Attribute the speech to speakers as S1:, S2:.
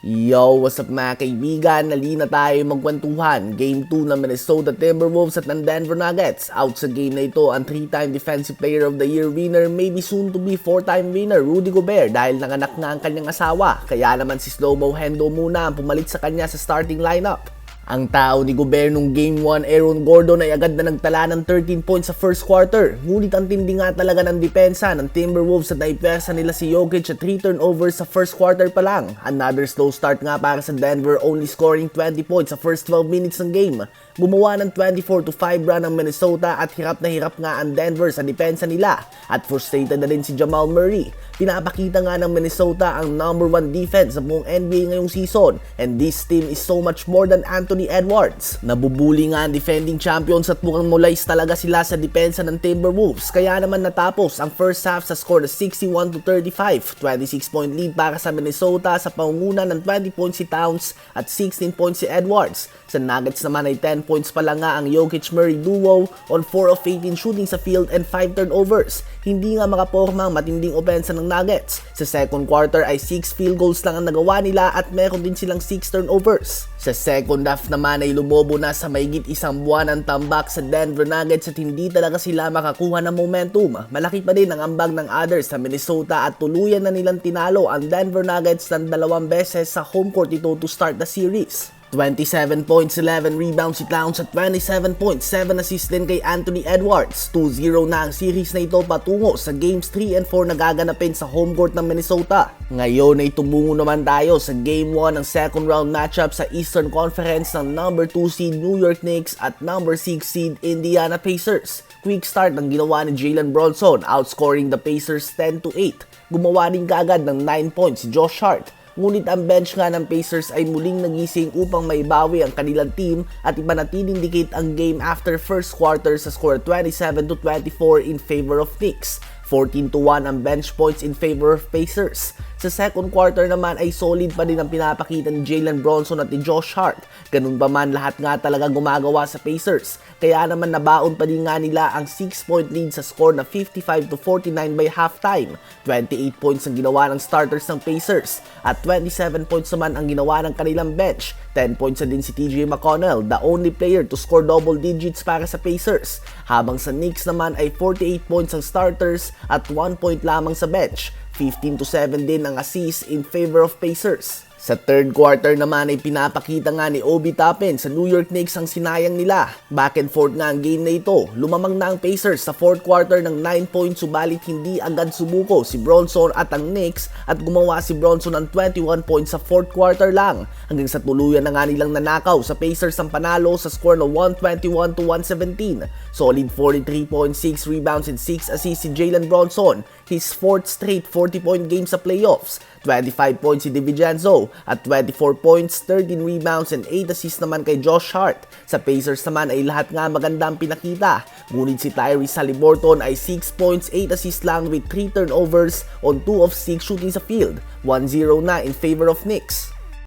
S1: Yo, what's up mga kaibigan? Nali na tayo magkwentuhan. Game 2 ng Minnesota Timberwolves at ng Denver Nuggets. Out sa game na ito, ang 3-time Defensive Player of the Year winner, maybe soon to be 4-time winner, Rudy Gobert dahil nanganak nga ang kanyang asawa. Kaya naman si Slow-Mo Hendo muna ang pumalit sa kanya sa starting lineup. Ang tao ni Gobert nung Game 1, Aaron Gordon ay agad na nagtala ng 13 points sa first quarter. Ngunit ang tindi nga talaga ng depensa ng Timberwolves at naipwersa nila si Jokic at 3 turnovers sa first quarter pa lang. Another slow start nga para sa Denver, only scoring 20 points sa first 12 minutes ng game. Gumawa ng 24 to 5 run ang Minnesota at hirap na hirap nga ang Denver sa depensa nila. At frustrated na rin si Jamal Murray. Pinapakita nga ng Minnesota ang number 1 defense sa buong NBA ngayong season. And this team is so much more than Anthony Edwards. Nabubuli nga ang defending champions at mukhang mulays talaga sila sa depensa ng Timberwolves. Kaya naman natapos ang first half sa score na 61 to 35. 26 point lead para sa Minnesota sa pangunguna ng 20 points si Towns at 16 points si Edwards. Sa Nuggets naman ay 10 points pa lang nga ang Jokic-Murray duo on 4 of 18 shooting sa field and 5 turnovers. Hindi nga makaporma ang matinding opensa ng Nuggets. Sa second quarter ay 6 field goals lang ang nagawa nila at meron din silang 6 turnovers. Sa second half naman ay lumobo na sa mayigit isang buwan ang tambak sa Denver Nuggets at hindi talaga sila makakuha ng momentum. Malaki pa din ang ambag ng others sa Minnesota at tuluyan na nilang tinalo ang Denver Nuggets ng dalawang beses sa home court ito to start the series. 27 points, 11 rebounds si Towns at 27 points, 7 assists din kay Anthony Edwards. 2-0 na ang series na ito patungo sa games 3 and 4 na gaganapin sa home court ng Minnesota. Ngayon ay tumungo naman tayo sa game 1 ng second round matchup sa Eastern Conference ng number 2 seed New York Knicks at number 6 seed Indiana Pacers. Quick start ang ginawa ni Jalen Bronson, outscoring the Pacers 10 to 8. Gumawa din kagad ng 9 points si Josh Hart. Ngunit ang bench nga ng Pacers ay muling nagising upang maibawi ang kanilang team at ipanatiling dikit ang game after first quarter sa score 27 to 24 in favor of Knicks. 14 to 1 ang bench points in favor of Pacers. Sa second quarter naman ay solid pa din ang pinapakita ni Jalen Bronson at ni Josh Hart. Ganun pa man lahat nga talaga gumagawa sa Pacers. Kaya naman nabaon pa din nga nila ang 6 point lead sa score na 55 to 49 by halftime. 28 points ang ginawa ng starters ng Pacers at 27 points naman ang ginawa ng kanilang bench. 10 points na din si TJ McConnell, the only player to score double digits para sa Pacers. Habang sa Knicks naman ay 48 points ang starters at 1 point lamang sa bench. 15 to 7 din ang assist in favor of Pacers. Sa third quarter naman ay pinapakita nga ni Obi Toppin sa New York Knicks ang sinayang nila. Back and forth nga ang game na ito. Lumamang na ang Pacers sa fourth quarter ng 9 points subalit hindi agad sumuko si Bronson at ang Knicks at gumawa si Bronson ng 21 points sa fourth quarter lang. Hanggang sa tuluyan na nga nilang nanakaw sa Pacers ang panalo sa score na 121 to 117. Solid 43.6 rebounds and 6 assists si Jalen Bronson. His fourth straight 40-point game sa playoffs. 25 points si DiVincenzo at 24 points, 13 rebounds and 8 assists naman kay Josh Hart. Sa Pacers naman ay lahat nga magandang pinakita. Ngunit si Tyrese Halliburton ay 6 points, 8 assists lang with 3 turnovers on 2 of 6 shooting sa field. 1-0 na in favor of Knicks.